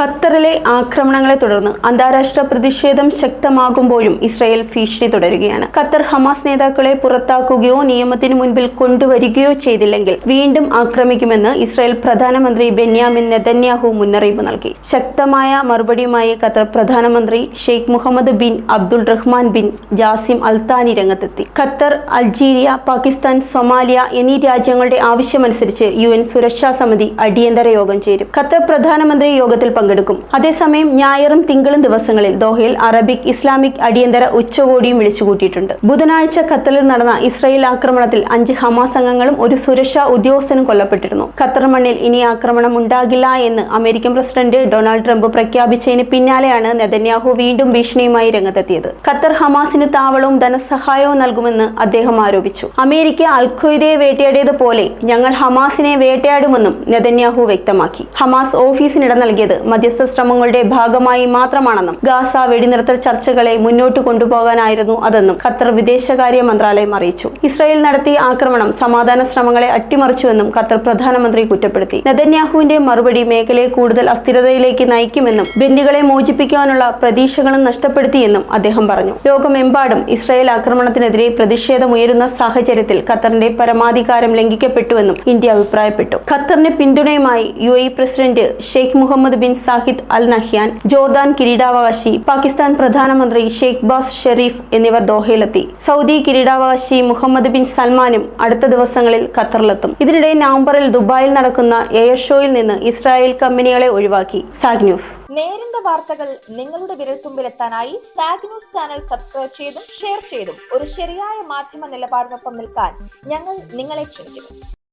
ഖത്തറിലെ ആക്രമണങ്ങളെ തുടർന്ന് അന്താരാഷ്ട്ര പ്രതിഷേധം ശക്തമാകുമ്പോഴും ഇസ്രായേൽ ഭീഷണി തുടരുകയാണ്. ഖത്തർ ഹമാസ് നേതാക്കളെ പുറത്താക്കുകയോ നിയമത്തിന് മുൻപിൽ കൊണ്ടുവരികയോ ചെയ്തില്ലെങ്കിൽ വീണ്ടും ആക്രമിക്കുമെന്ന് ഇസ്രായേൽ പ്രധാനമന്ത്രി ബെന്യാമിൻ നെതന്യാഹു മുന്നറിയിപ്പ് നൽകി. ശക്തമായ മറുപടിയുമായി ഖത്തർ പ്രധാനമന്ത്രി Sheikh Mohammed bin Abdul Rahman bin Jassim Al Thani രംഗത്തെത്തി. ഖത്തർ അൾജീരിയ പാകിസ്ഥാൻ സൊമാലിയ എന്നീ രാജ്യങ്ങളുടെ ആവശ്യമനുസരിച്ച് യു എൻ സുരക്ഷാ സമിതി അടിയന്തര യോഗം ചേരും. ഖത്തർ പ്രധാനമന്ത്രി യോഗത്തിൽ പങ്കെടുക്കും. അതേസമയം ഞായറും തിങ്കളും ദിവസങ്ങളിൽ ദോഹയിൽ അറബിക് ഇസ്ലാമിക് അടിയന്തര ഉച്ചകോടിയും വിളിച്ചുകൂട്ടിയിട്ടുണ്ട്. ബുധനാഴ്ച ഖത്തറിൽ നടന്ന ഇസ്രായേൽ ആക്രമണത്തിൽ അഞ്ച് ഹമാസ് അംഗങ്ങളും ഒരു സുരക്ഷാ ഉദ്യോഗസ്ഥനും കൊല്ലപ്പെട്ടിരുന്നു. ഖത്തർ മണ്ണിൽ ഇനി ആക്രമണം ഉണ്ടാകില്ല എന്ന് അമേരിക്കൻ പ്രസിഡന്റ് ഡൊണാൾഡ് ട്രംപ് പ്രഖ്യാപിച്ചതിന് പിന്നാലെയാണ് നെതന്യാഹു വീണ്ടും ഭീഷണിയുമായി രംഗത്തെത്തിയത്. ഖത്തർ ഹമാസിന് താവളവും ധനസഹായവും നൽകുമെന്ന് അദ്ദേഹം ആരോപിച്ചു. അമേരിക്ക അൽഖയ്ദയെ വേട്ടയാടിയതുപോലെ ഞങ്ങൾ ഹമാസിനെ വേട്ടയാടുമെന്നും നെതന്യാഹു വ്യക്തമാക്കി. ഹമാസ് ഓഫീസിനിട നൽകിയത് മധ്യസ്ഥ ശ്രമങ്ങളുടെ ഭാഗമായി മാത്രമാണെന്നും ഗാസ വെടിനിർത്തൽ ചർച്ചകളെ മുന്നോട്ട് കൊണ്ടുപോകാനായിരുന്നു അതെന്നും ഖത്തർ വിദേശകാര്യ മന്ത്രാലയം അറിയിച്ചു. ഇസ്രായേൽ നടത്തിയ ആക്രമണം സമാധാന ശ്രമങ്ങളെ അട്ടിമറിച്ചുവെന്നും ഖത്തർ പ്രധാനമന്ത്രി കുറ്റപ്പെടുത്തി. നദന്യാഹുവിന്റെ മറുപടി മേഖലയെ കൂടുതൽ അസ്ഥിരതയിലേക്ക് നയിക്കുമെന്നും ബന്ദികളെ മോചിപ്പിക്കാനുള്ള പ്രതീക്ഷകളും നഷ്ടപ്പെടുത്തിയെന്നും അദ്ദേഹം പറഞ്ഞു. ലോകമെമ്പാടും ഇസ്രായേൽ ആക്രമണത്തിനെതിരെ പ്രതിഷേധമുയരുന്ന സാഹചര്യത്തിൽ ഖത്തറിന്റെ പരമാധികാരം ലംഘിക്കപ്പെട്ടുവെന്നും ഇന്ത്യ അഭിപ്രായപ്പെട്ടു. ഖത്തറിന് പിന്തുണയുമായി U president Sheikh Mohammed bin Zayed Al Nahyan Jordan കിരീടാവകാശി പാകിസ്ഥാൻ പ്രധാനമന്ത്രി ഷെയ്ഖ് ബാസ് ഷെരീഫ് എന്നിവർ ദോഹയിലെത്തി. സൗദി കിരീടാവകാശി മുഹമ്മദ് ബിൻ സൽമാനും അടുത്ത ദിവസങ്ങളിൽ ഖത്തറിലെത്തും. ഇതിനിടെ നവംബറിൽ ദുബായിൽ നടക്കുന്ന എയർ ഷോയിൽ നിന്ന് ഇസ്രായേൽ കമ്പനികളെ ഒഴിവാക്കി. Sag news. നേരിന്റെ വാർത്തകൾ നിങ്ങളുടെ വിരൽത്തുമ്പിലെത്താനായി സാഗ് ന്യൂസ് ചാനൽ സബ്സ്ക്രൈബ് ചെയ്തും ഷെയർ ചെയ്തും ഒരു ശരിയായ മാധ്യമ നിലപാടിനൊപ്പം നിൽക്കാൻ ഞങ്ങൾ നിങ്ങളെ ക്ഷണിക്കുന്നു.